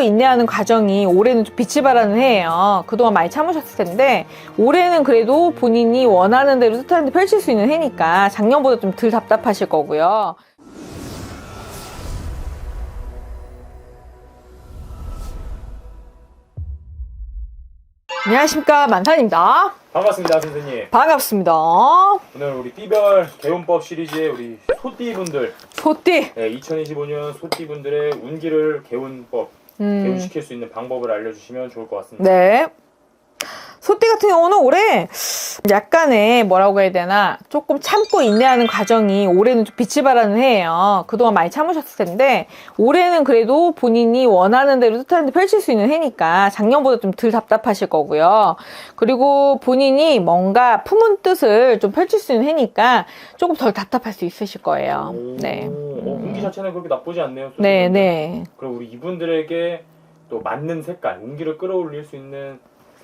참고 인내하는 과정이 올해는 좀 빛을 발하는 해예요. 그동안 많이 참으셨을 텐데 올해는 그래도 본인이 원하는 대로 뜻하는 데 펼칠 수 있는 해니까 작년보다 좀 덜 답답하실 거고요. 안녕하십니까 만산입니다. 반갑습니다 선생님 반갑습니다. 오늘 우리 띠별 개운법 시리즈의 우리 소띠분들 소띠. 네, 2025년 소띠분들의 운기를 개운법 음, 개운시킬 수 있는 방법을 알려주시면 좋을 것 같습니다 네. 소띠 같은 경우는 올해 약간의 뭐라고 해야 되나 조금 참고 인내하는 과정이 올해는 좀 빛을 발하는 해예요. 그동안 많이 참으셨을 텐데 올해는 그래도 본인이 원하는 대로 뜻하는 데 펼칠 수 있는 해니까 작년보다 좀 덜 답답하실 거고요. 그리고 본인이 뭔가 품은 뜻을 좀 펼칠 수 있는 해니까 조금 덜 답답할 수 있으실 거예요. 오, 네. 어, 운기 자체는 그렇게 나쁘지 않네요. 네, 네. 그럼 우리 이분들에게 또 맞는 색깔 운기를 끌어올릴 수 있는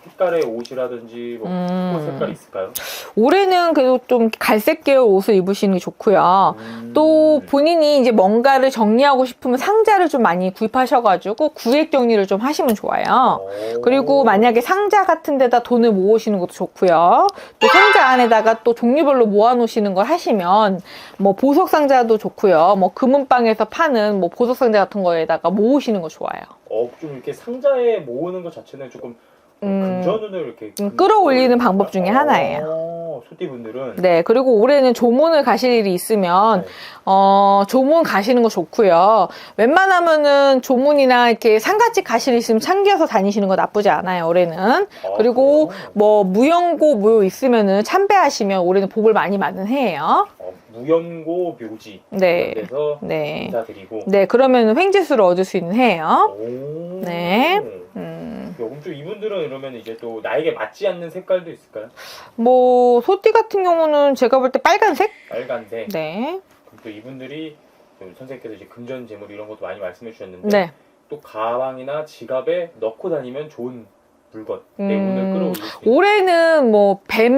색깔의 옷이라든지 뭐 음. 옷 색깔이 있을까요? 올해는 그래도 좀 갈색 계열 옷을 입으시는 게 좋고요. 음. 또 본인이 이제 뭔가를 정리하고 싶으면 상자를 좀 많이 구입하셔가지고 구획 정리를 좀 하시면 좋아요. 오. 그리고 만약에 상자 같은 데다 돈을 모으시는 것도 좋고요. 또 상자 안에다가 또 종류별로 모아놓으시는 걸 하시면 뭐 보석 상자도 좋고요. 뭐 금은방에서 파는 뭐 보석 상자 같은 거에다가 모으시는 거 좋아요. 어, 좀 이렇게 상자에 모으는 것 자체는 조금 음. 금전운을 이렇게 음, 끌어올리는 방법 중에 하나예요. 어, 소띠분들은 네, 그리고 올해는 조문을 가실 일이 있으면 네. 어, 조문 가시는 거 좋고요. 웬만하면은 조문이나 이렇게 상가집 가실 일 있으면 참겨서 다니시는 거 나쁘지 않아요, 올해는. 아, 그리고 그래요? 뭐 무연고 무효 있으면은 참배하시면 올해는 복을 많이 받는 해예요. 어, 무연고 묘지 네. 데서 네. 인사드리고 네, 그러면 횡재수를 얻을 수 있는 해예요. 오. 네. 음, 야, 그럼 좀 이분들은 이러면 이제 또 나에게 맞지 않는 색깔도 있을까요? 뭐 소띠 같은 경우는 제가 볼 때 빨간색? 빨간색. 네. 그럼 또 이분들이 좀 선생님께서 이제 금전 재물 이런 것도 많이 말씀해 주셨는데 네. 또 가방이나 지갑에 넣고 다니면 좋은 물건 내 음, 운을 끌어올릴 수 있는 올해는 뭐 뱀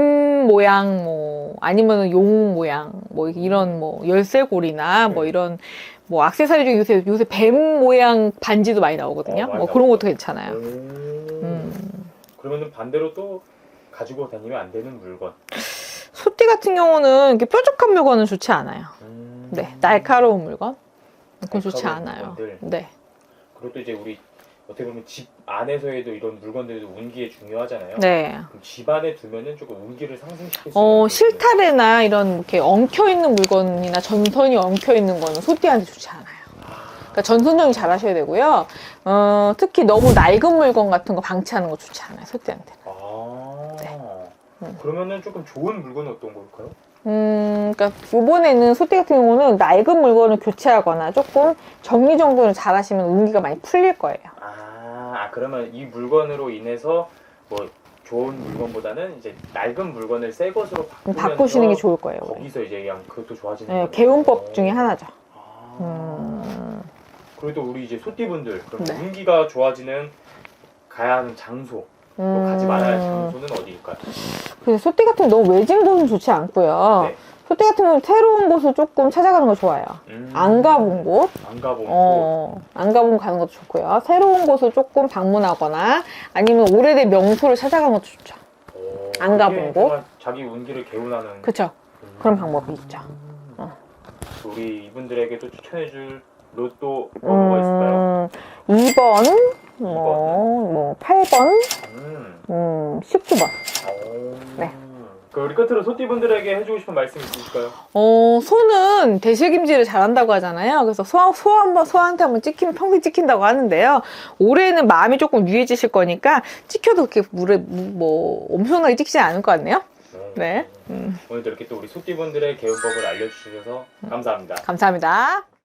모양 뭐 아니면 용 모양 뭐 이런 뭐 열쇠고리나 뭐 네. 이런 뭐 액세서리 중에 요새 요새 뱀 모양 반지도 많이 나오거든요. 어, 많이 뭐 그런 나오죠. 것도 괜찮아요. 오. 음. 그러면은 반대로 또 가지고 다니면 안 되는 물건. 소띠 같은 경우는 이렇게 뾰족한 물건은 좋지 않아요. 음. 네, 날카로운 물건 그건 좋지 날카로운 않아요. 물건들. 네, 그리고 또 이제 우리 어떻게 보면 집 안에서에도 이런 물건들도 운기에 중요하잖아요. 네. 그럼 집 안에 두면은 조금 운기를 상승시킬 수 어 있는 실타래나 이런 이렇게 엉켜 있는 물건이나 전선이 엉켜 있는 거는 소띠한테 좋지 않아요. 그러니까 전선 정리 잘 하셔야 되고요. 어, 특히 너무 낡은 물건 같은 거 방치하는 거 좋지 않아요, 소띠한테. 아. 네. 음. 그러면은 조금 좋은 물건은 어떤 걸까요? 음, 그러니까 이번에는 소띠 같은 경우는 낡은 물건을 교체하거나 조금 정리 정돈을 잘 하시면 운기가 많이 풀릴 거예요. 아, 아, 그러면 이 물건으로 인해서 뭐 좋은 물건보다는 이제 낡은 물건을 새 것으로 바꾸면서 바꾸시는 게 좋을 거예요. 거기서 이제 그냥 그것도 좋아지는 네, 거예요. 개운법 중에 하나죠. 아. 음, 그리고 또 우리 이제 소띠분들 그럼 네. 운기가 좋아지는 가야 하는 장소 또 가지 말아야 할 장소는 어디일까요? 그래서 소띠 같은 너무 외진 곳은 좋지 않고요. 네. 소띠 같은 경우는 새로운 곳을 조금 찾아가는 거 좋아요. 음, 안 가본 곳, 안 가본 곳. 어, 안 가본 곳 가는 것도 좋고요. 새로운 곳을 조금 방문하거나 아니면 오래된 명소를 찾아가는 것도 좋죠. 오, 안 가본 곳? 정말 자기 운기를 개운하는 그쵸? 음. 그런 방법이 있죠. 어. 우리 이분들에게도 추천해줄 로또 뭐가 있을까요? 음, 2번, 뭐, 뭐, 8번, 음. 음, 19번. 오. 네. 그 우리 끝으로 소띠분들에게 해주고 싶은 말씀 있으실까요? 어, 소는 대실김질을 잘한다고 하잖아요. 그래서 소, 소 한 번, 소한테 한번 찍히면 평생 찍힌다고 하는데요. 올해는 마음이 조금 유해지실 거니까 찍혀도 그렇게 물에, 무- 뭐, 엄청나게 찍히지 않을 것 같네요. 네. 음, 오늘도 이렇게 또 우리 소띠분들의 개운법을 알려주셔서 감사합니다. 감사합니다.